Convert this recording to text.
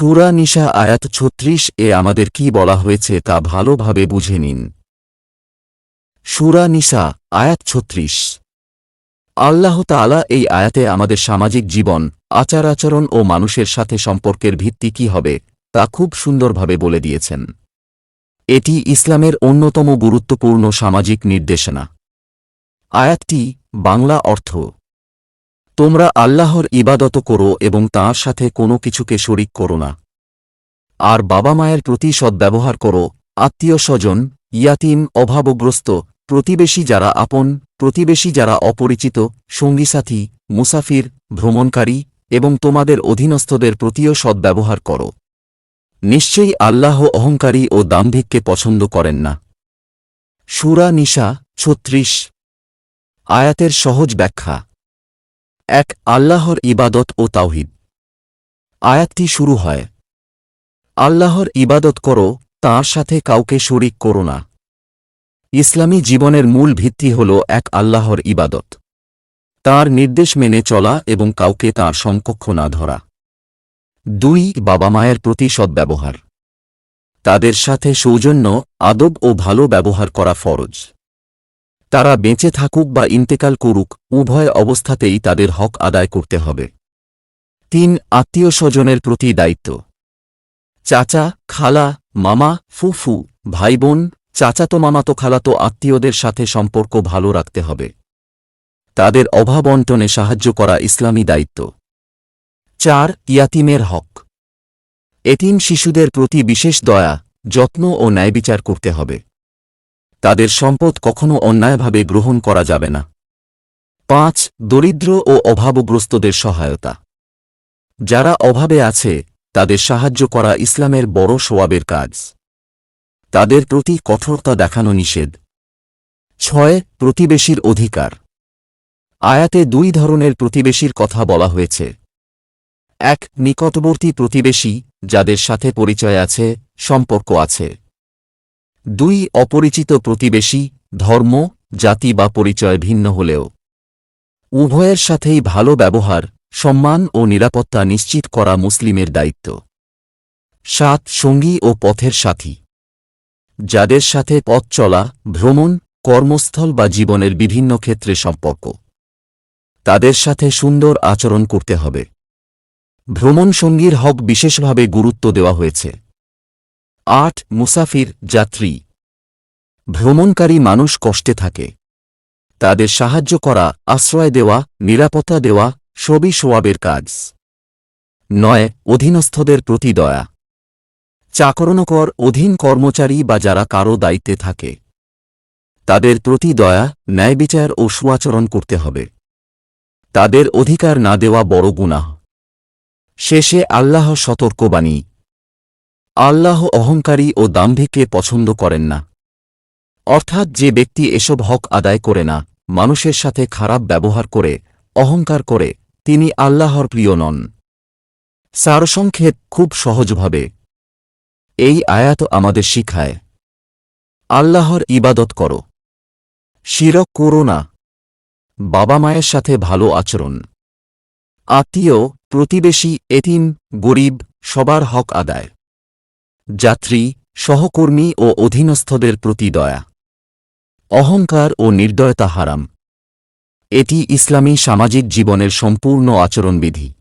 সুরা নিশা আয়াত ছত্রিশ এ আমাদের কি বলা হয়েছে তা ভালোভাবে বুঝে নিন। সুরা নিশা আয়াত ছত্রিশ। আল্লাহ তাআলা এই আয়াতে আমাদের সামাজিক জীবন, আচার আচরণ ও মানুষের সাথে সম্পর্কের ভিত্তি কি হবে, তা খুব সুন্দরভাবে বলে দিয়েছেন। এটি ইসলামের অন্যতম গুরুত্বপূর্ণ সামাজিক নির্দেশনা। আয়াতটি বাংলা অর্থ। তোমরা আল্লাহর ইবাদত করো এবং তাঁর সাথে কোনো কিছুকে শরিক করো না। আর বাবা মায়ের প্রতি সদ্ব্যবহার করো। আত্মীয় স্বজন, ইয়াতিম, অভাবগ্রস্ত, প্রতিবেশী যারা আপন, প্রতিবেশী যারা অপরিচিত, সঙ্গীসাথী, মুসাফির, ভ্রমণকারী এবং তোমাদের অধীনস্থদের প্রতিও সদ্ব্যবহার করো। নিশ্চয়ই আল্লাহ অহংকারী ও দাম্ভিককে পছন্দ করেন না। সুরা নিশা ছত্রিশ, আয়াতের সহজ ব্যাখ্যা। এক আল্লাহর ইবাদত ও তাওহিদ। আয়াতটি শুরু হয়, আল্লাহর ইবাদত করো, তাঁর সাথে কাউকে শরিক করো না। ইসলামী জীবনের মূল ভিত্তি হল এক আল্লাহর ইবাদত। তার নির্দেশ মেনে চলা এবং কাউকে তার সমকক্ষ না ধরা। দুই, বাবা মায়ের প্রতি সদ্ব্যবহার। তাদের সাথে সৌজন্য, আদব ও ভালো ব্যবহার করা ফরজ। তারা বেঁচে থাকুক বা ইন্তেকাল করুক, উভয় অবস্থাতেই তাদের হক আদায় করতে হবে। তিন, আত্মীয় স্বজনের প্রতি দায়িত্ব। চাচা, খালা, মামা, ফুফু, ভাইবোন, চাচাতো মামাতো খালাতো আত্মীয়দের সাথে সম্পর্ক ভালো রাখতে হবে। তাদের অভাব অন্টনে সাহায্য করা ইসলামী দায়িত্ব। চার, ইয়াতিমের হক। এতিম শিশুদের প্রতি বিশেষ দয়া, যত্ন ও ন্যায়বিচার করতে হবে। তাদের সম্পদ কখনো অন্যায়ভাবে গ্রহণ করা যাবে না। পাঁচ, দরিদ্র ও অভাবগ্রস্তদের সহায়তা। যারা অভাবে আছে, তাদের সাহায্য করা ইসলামের বড় সোয়াবের কাজ। তাদের প্রতি কঠোরতা দেখানো নিষেধ। ছয়, প্রতিবেশীর অধিকার। আয়াতে দুই ধরনের প্রতিবেশীর কথা বলা হয়েছে। এক, নিকটবর্তী প্রতিবেশী, যাদের সাথে পরিচয় আছে, সম্পর্ক আছে। দুই অপরিচিত প্রতিবেশী, ধর্ম, জাতি বা পরিচয় ভিন্ন হলেও। উভয়ের সাথেই ভালো ব্যবহার, সম্মান ও নিরাপত্তা নিশ্চিত করা মুসলিমের দায়িত্ব। সাত, সঙ্গী ও পথের সাথী। যাদের সাথে পথ চলা, ভ্রমণ, কর্মস্থল বা জীবনের বিভিন্ন ক্ষেত্রে সম্পর্ক। তাদের সাথে সুন্দর আচরণ করতে হবে। ভ্রমণ সঙ্গীর হক বিশেষভাবে গুরুত্ব দেওয়া হয়েছে। আট মুসাফির যাত্রী। ভ্রমণকারী মানুষ কষ্টে থাকে। তাদের সাহায্য করা, আশ্রয় দেওয়া, নিরাপত্তা দেওয়া সবই সোয়াবের কাজ। নয়, অধীনস্থদের প্রতি দয়া। চাকরণকর, অধীন কর্মচারী বা যারা কারও দায়িত্বে থাকে। তাদের প্রতি দয়া ন্যায়বিচার ও সুয়াচরণ করতে হবে। তাদের অধিকার না দেওয়া বড় গুনাহ। শেষে আল্লাহ সতর্কবাণী। আল্লাহ অহংকারী ও দাম্ভিককে পছন্দ করেন না। অর্থাৎ যে ব্যক্তি এসব হক আদায় করে না, মানুষের সাথে খারাপ ব্যবহার করে, অহংকার করে, তিনি আল্লাহর প্রিয় নন। সারসংক্ষেপ খুব সহজভাবে এই আয়াত আমাদের শিখায়। আল্লাহর ইবাদত করো। শিরক করো না। বাবা মায়ের সাথে ভালো আচরণ। আত্মীয়, প্রতিবেশী, এতিম, গরিব, সবার হক আদায়। যাত্রী, সহকর্মী ও অধীনস্থদের প্রতি দয়া। অহংকার ও নির্দয়তা হারাম। এটি ইসলামী সামাজিক জীবনের সম্পূর্ণ আচরণবিধি।